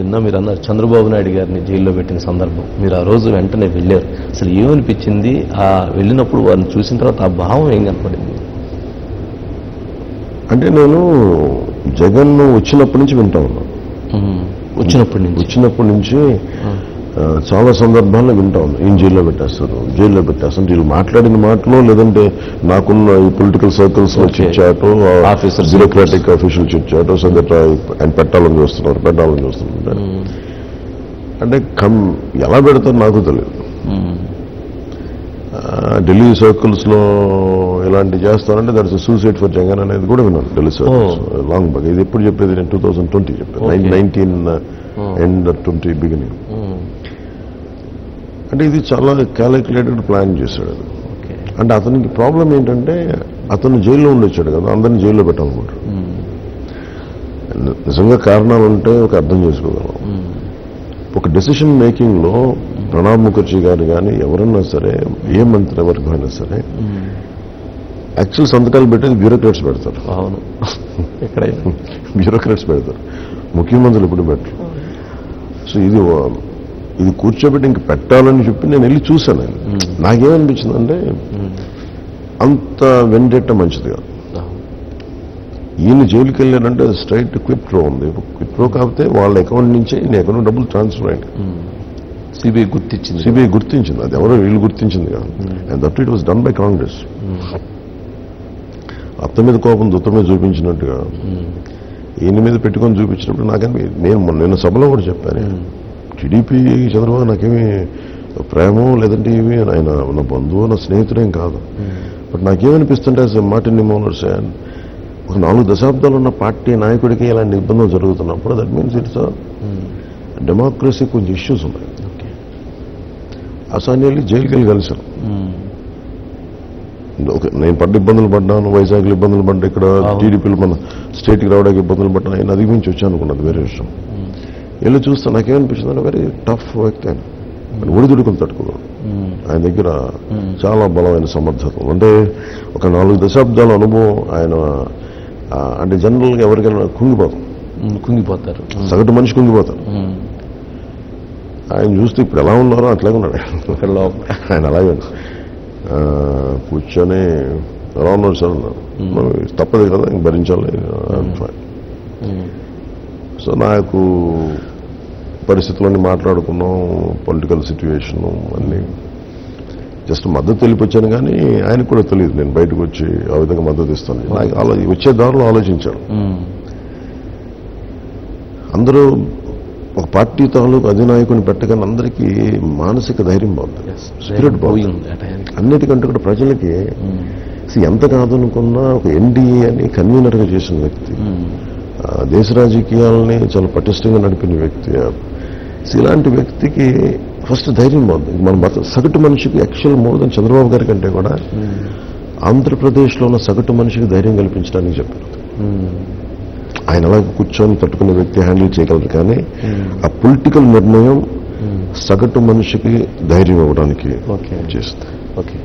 నిన్న మీరు అన్నారు. చంద్రబాబు నాయుడు గారిని జైల్లో పెట్టిన సందర్భం. మీరు ఆ రోజు వెంటనే వెళ్ళారు. అసలు ఏమనిపించింది? ఆ వెళ్ళినప్పుడు వారిని చూసిన తర్వాత ఆ భావం ఏం కనపడింది? అంటే నేను జగన్ వచ్చినప్పటి నుంచి వింటా ఉన్నాను. వచ్చినప్పటి నుంచి. వచ్చినప్పటి నుంచి చాలా సందర్భాల్లో వింటా ఉన్నాను ఈయన జైల్లో పెట్టేస్తారు జైల్లో పెట్టేస్తారు. వీళ్ళు మాట్లాడిన మాటలో లేదంటే నాకున్న ఈ పొలిటికల్ సర్కిల్స్లో. చిచ్చాటో Officers. బ్యూరోక్రాటిక్ అఫీషియల్ చిచ్చాటో సో దట్ ఆయన పెట్టాలని చూస్తున్నారు పెట్టాలని చూస్తున్నారు. అంటే కమ్ ఎలా పెడతారు నాకు తెలియదు. ఆ, ఢిల్లీ సర్కిల్స్లో ఇలాంటి చేస్తారంటే దట్స్ సూసైడ్ ఫర్ జగన్ అనేది కూడా విన్నాను ఢిల్లీ సర్కిల్స్ లాంగ్ బ్యాక్ ఇది ఎప్పుడు చెప్పేది? నేను టూ థౌసండ్ ట్వంటీ చెప్పాను. నైన్టీన్ ఎండ్ ట్వంటీ బిగినింగ్ అంటే ఇది చాలా క్యాలిక్యులేటెడ్ ప్లాన్ చేశాడు అది. అంటే అతనికి ప్రాబ్లం ఏంటంటే అతను జైల్లో ఉండొచ్చాడు కదా అందరిని జైల్లో పెట్టాలనుకుంటాడు. నిజంగా కారణాలు ఉంటే ఒక అర్థం చేసుకోగలం. ఒక డెసిషన్ మేకింగ్లో ప్రణబ్ ముఖర్జీ గారు కానీ ఎవరన్నా సరే ఏ మంత్రి వర్గమైనా సరే యాక్చువల్ సంతకాలు పెట్టేది బ్యూరోక్రాట్స్ పెడతారు. అవును. ఎక్కడైనా. బ్యూరోక్రాట్స్ పెడతారు. ముఖ్యమంత్రులు ఎప్పుడు పెట్టరు. సో ఇది ఇది కూర్చోబెట్టి ఇంక పెట్టాలని చెప్పి నేను వెళ్ళి చూశాను. నాకేమనిపించిందంటే అంత వెండెట్ట మంచిది కాదు. ఈయన జైలుకి వెళ్ళాడంటే స్ట్రైట్ క్విట్ ప్రో ఉంది. క్విట్ ప్రో కాకపోతే వాళ్ళ అకౌంట్ నుంచి ఈయన అకౌంట్ డబ్బులు ట్రాన్స్ఫర్ అయ్యింది సిబిఐ గుర్తించింది. సిబిఐ గుర్తించింది. అది ఎవరో వీళ్ళు గుర్తించింది కాదు. And that it was done by Congress అత్త మీద కోపం దుత్త మీద చూపించినట్టుగా. ఈయన మీద పెట్టుకొని చూపించినప్పుడు నాకేమి నేను నిన్న సభలో కూడా చెప్పాను. టీడీపీ చంద్రబాబు నాకేమి ప్రేమ లేదంటే ఏమి ఆయన నా బంధువు నా స్నేహితుడేం కాదు. బట్ నాకేమనిపిస్తుంటే మార్టిన్ నిమోనర్స్ ఒక నాలుగు దశాబ్దాలు ఉన్న పార్టీ నాయకుడికి ఇలాంటి ఇబ్బందులు జరుగుతున్నప్పుడు దట్ మీన్స్ ఇట్స్ డెమోక్రసీ కొంచెం ఇష్యూస్ ఉన్నాయి. అసాన్ని వెళ్ళి జైలుకి వెళ్ళి కలిశాను. ఓకే నేను పడ్డ ఇబ్బందులు పడ్డాను వైజాగ్లో ఇబ్బందులు పడ్డా ఇక్కడ. టీడీపీలో మన స్టేట్కి రావడానికి ఇబ్బందులు పడ్డాను ఆయన అధిగమించి వచ్చాను అనుకున్నది వేరే విషయం. వెళ్ళి చూస్తే నాకేమనిపించింది వెరీ టఫ్ వ్యక్తి ఆయన. ఆయన ఒడిదుడుకులు తట్టుకోగలడు ఆయన దగ్గర చాలా బలమైన సమర్థత. అంటే ఒక నాలుగు దశాబ్దాల అనుభవం ఆయన అంటే జనరల్గా ఎవరికైనా కుంగిపోతాం. కుంగిపోతారు. సగటు మనిషి కుంగిపోతారు ఆయన చూస్తే ఇప్పుడు ఎలా ఉన్నారో అట్లాగే ఉన్నాడు. ఆయన. అలాగే కూర్చొని ఎలా ఉన్నారు సార్. అన్నారు "మరి తప్పదు కదా ఇంక భరించాలి. I'm fine." సో నాకు పరిస్థితులన్నీ మాట్లాడుకున్నాం పొలిటికల్ సిచ్యువేషన్ అన్నీ. జస్ట్ మద్దతు తెలిపొచ్చాను కానీ ఆయనకు కూడా తెలియదు. నేను బయటకు వచ్చి ఆ విధంగా మద్దతు ఇస్తాను. నాకు ఆలో వచ్చే దారిలో ఆలోచించాను. అందరూ ఒక పార్టీ తాలూకు అధినాయకుని పెట్టగానే అందరికీ మానసిక ధైర్యం బాగుంది. స్పిరిట్ బాగుంది. అన్నిటికంటే కూడా ప్రజలకి ఎంత కాదనుకున్నా ఒక ఎన్డీఏ అని కన్వీనర్గా చేసిన వ్యక్తి. దేశ రాజకీయాలని చాలా పటిష్టంగా నడిపిన వ్యక్తి ఇలాంటి వ్యక్తికి ఫస్ట్ ధైర్యం బాగుంది. మన మత సగటు మనిషికి యాక్చువల్ మోర్ దెన్ చంద్రబాబు గారి కంటే కూడా ఆంధ్రప్రదేశ్లో ఉన్న సగటు మనిషికి ధైర్యం కల్పించడానికి చెప్పారు. ఆయన అలా కూర్చొని తట్టుకునే వ్యక్తి హ్యాండిల్ చేయగలరు కానీ ఆ పొలిటికల్ నిర్ణయం సగటు మనిషికి ధైర్యం ఇవ్వడానికి ఓకే చేస్తుంది. ఓకే